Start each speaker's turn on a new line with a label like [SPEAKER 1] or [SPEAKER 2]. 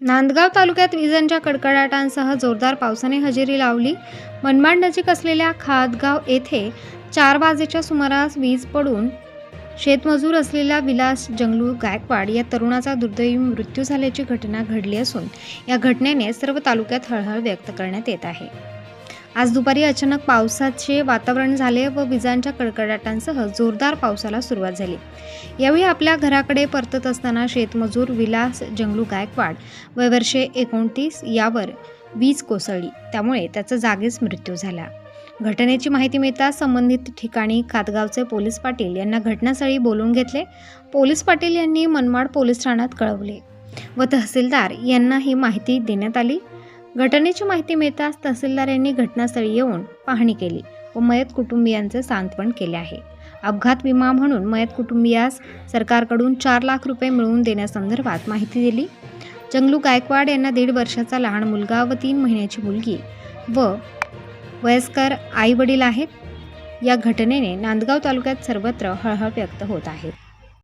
[SPEAKER 1] नांदगाव तालुक्यात विजांच्या कडकडाटांसह जोरदार पावसाने हजेरी लावली. मनमाड नजीक असलेल्या खादगाव येथे चार वाजेच्या सुमारास वीज पडून शेतमजूर असलेल्या विलास जंगलू गायकवाड या तरुणाचा दुर्दैवी मृत्यू झाल्याची घटना घडली असून या घटनेने सर्व तालुक्यात हळहळ व्यक्त करण्यात येत आहे. आज दुपारी अचानक पावसाचे वातावरण झाले व विजांच्या कडकडाटांसह जोरदार पावसाला सुरुवात झाली. यावेळी आपल्या घराकडे परतत असताना शेतमजूर विलास जंगलू गायकवाड व वर्षे एकोणतीस यावर वीज कोसळली. त्यामुळे त्याचा जागीच मृत्यू झाला. घटनेची माहिती मिळताच संबंधित ठिकाणी खातगावचे पोलीस पाटील यांना घटनास्थळी बोलवून घेतले. पोलीस पाटील यांनी मनमाड पोलीस ठाण्यात कळवले व तहसीलदार यांना ही माहिती देण्यात आली. घटनेची माहिती मिळताच तहसीलदार यांनी घटनास्थळी येऊन पाहणी केली व मयत कुटुंबियांचे सांत्वन केले आहे. अपघात विमा म्हणून मयत कुटुंबियास सरकारकडून चार लाख रुपये मिळवून देण्यासंदर्भात माहिती दिली. जंगलू गायकवाड यांना दीड वर्षाचा लहान मुलगा व तीन महिन्याची मुलगी व वयस्कर आई वडील आहेत. या घटनेने नांदगाव तालुक्यात सर्वत्र हळहळ व्यक्त होत आहे.